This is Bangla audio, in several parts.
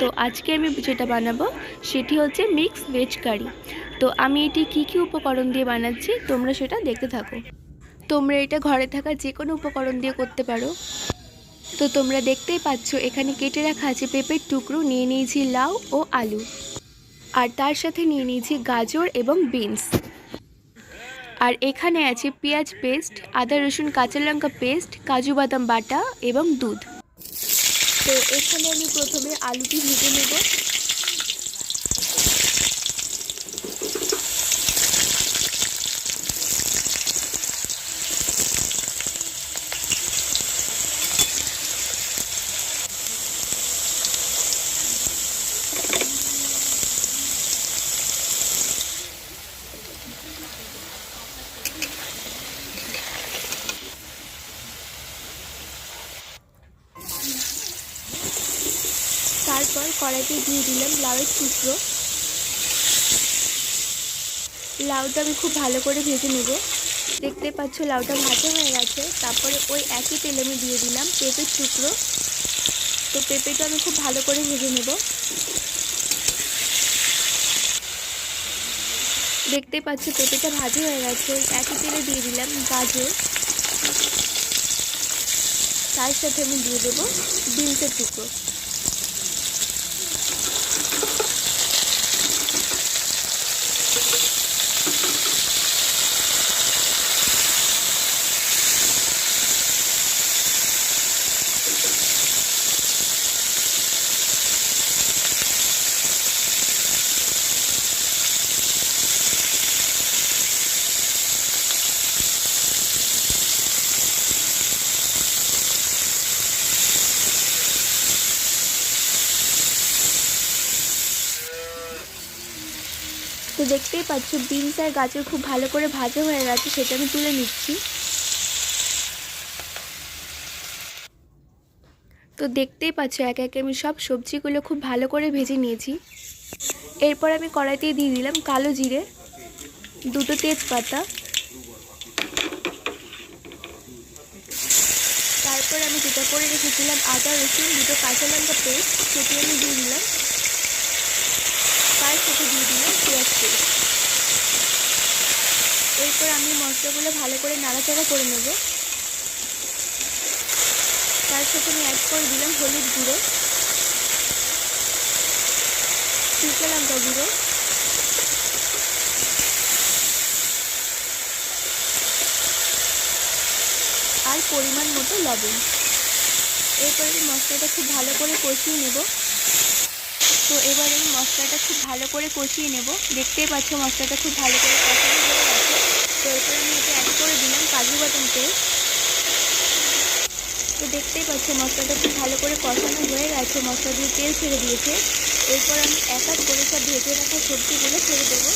তো আজকে আমি যেটা বানাবো সেটি হচ্ছে মিক্স ভেজ কারি তো আমি এটি কী কী উপকরণ দিয়ে বানাচ্ছি তোমরা সেটা দেখতে থাকো। তোমরা এটা ঘরে থাকা যে কোনো উপকরণ দিয়ে করতে পারো। তো তোমরা দেখতেই পাচ্ছ, এখানে কেটে রাখা আছে পেঁপের টুকরো, নিয়ে নিয়েছি লাউ ও আলু। আর তার সাথে নিয়ে নিয়েছি গাজর এবং বিনস। আর এখানে আছে পেঁয়াজ পেস্ট, আদা রসুন কাঁচা লঙ্কা পেস্ট, কাজু বাদাম বাটা এবং দুধ। তো এখানে আমি প্রথমে আলুটি ভেজে নেব। তারপর কড়াইতে দিয়ে দিলাম লাউয়ের টুকরো। লাউটা আমি খুব ভালো করে ভেজে নেব। দেখতে পাচ্ছ লাউটা ভাজা হয়ে গেছে। তারপরে ওই একই তেলে আমি দিয়ে দিলাম পেঁপের টুকরো। তো পেঁপেটা আমি খুব ভালো করে ভেজে নেব। দেখতে পাচ্ছ পেঁপেটা ভাজা হয়ে গেছে। একই তেলে দিয়ে দিলাম গাজর। তার সাথে আমি দিয়ে দেবো বিনসের টুকরো। তো দেখতেই পাচ্ছ বিনস আর গাজর খুব ভালো করে ভাজা হয়ে গেছে, সেটা আমি তুলে নিচ্ছি। তো দেখতেই পাচ্ছ এক একে আমি সব সবজিগুলো খুব ভালো করে ভেজে নিয়েছি। এরপর আমি কড়াইতে দিয়ে দিলাম কালো জিরে, দুটো তেজপাতা। তারপর আমি যেটা করে রেখেছিলাম আদা, রসুন, দুটো কাঁচা লঙ্কা পেস্ট, সেটি আমি দিয়ে দিলাম। তার সাথে দিয়ে দিলাম পেস্ট এরপর আমি মশলাগুলো ভালো করে নাড়াচাড়া করে নেব। তার সাথে আমি অ্যাড করে দিলাম হলুদ গুঁড়ো, শুকনো লঙ্কা গুঁড়ো। আর পরিমাণ মতো লবণ। এরপর মশলাটা খুব ভালো করে কষিয়ে নেব। তো এবার আমি মশলাটা খুব ভালো করে কষিয়ে নেব। দেখতেই পাচ্ছ মশলাটা খুব ভালো করে কষানো হয়ে গেছে। তো এরপর আমি এটা অ্যাড করে দিলাম কাজু বাদাম পেস্ট তো দেখতেই পাচ্ছ মশলাটা খুব ভালো করে কষানো হয়ে গেছে। মশলা দিয়ে তেল ছেড়ে দিয়েছে। এরপর আমি এক এক করে সব ভেজে রাখা সবজিগুলো ছেড়ে দেবো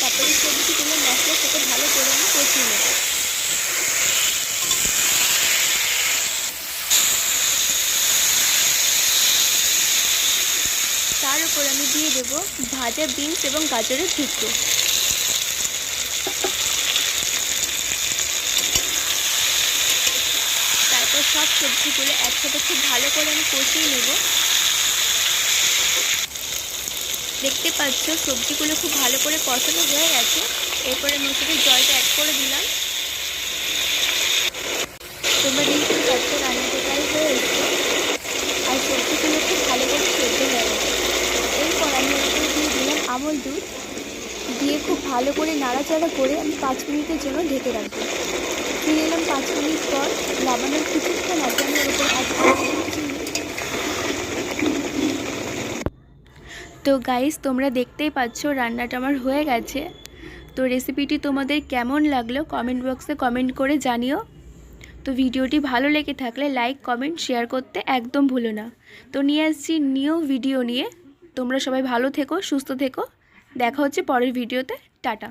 তারপরে সবজিগুলো মশলার সাথে ভালো করে আমি কষিয়ে নেব তার উপর আমি দিয়ে দেব ভাজা বিনস এবং গাজরের টুকরো। তারপর সব সবজিগুলো একসাথে খুব ভালো করে আমি কষিয়ে নেব। দেখতে পাচ্ছ সবজিগুলো খুব ভালো করে কষানো হয়ে গেছে। এরপরে মশলার জলটা অ্যাড করে দিলাম তোমরা দেখতে পাচ্ছ রান্নাটা প্রায় হয়ে এসছে আর সবজিগুলো খুব ভালো করে সেদ্ধ হয়ে গেছে এরপর আমি ওপরে দিয়ে দিলাম আমল দুধ দিয়ে খুব ভালো করে নাড়াচাড়া করে আমি পাঁচ মিনিটের জন্য ঢেকে রাখব। ফিরে এলাম পাঁচ মিনিট পর লাবানোর কিছুক্ষণ আগে আমি তো গাইস তোমরা দেখতেই পাচ্ছ রান্নাটা আমার হয়ে গেছে। তো রেসিপিটি তোমাদের কেমন লাগল কমেন্ট বক্সে কমেন্ট করে জানিও। তো ভিডিওটি ভালো লেগে থাকলে লাইক কমেন্ট শেয়ার করতে একদম ভুলো না। তো নিয়ে আসছি নিউ ভিডিও নিয়ে। তোমরা সবাই ভালো থেকো সুস্থ থেকো। দেখা হচ্ছে পরের ভিডিওতে। টাটা।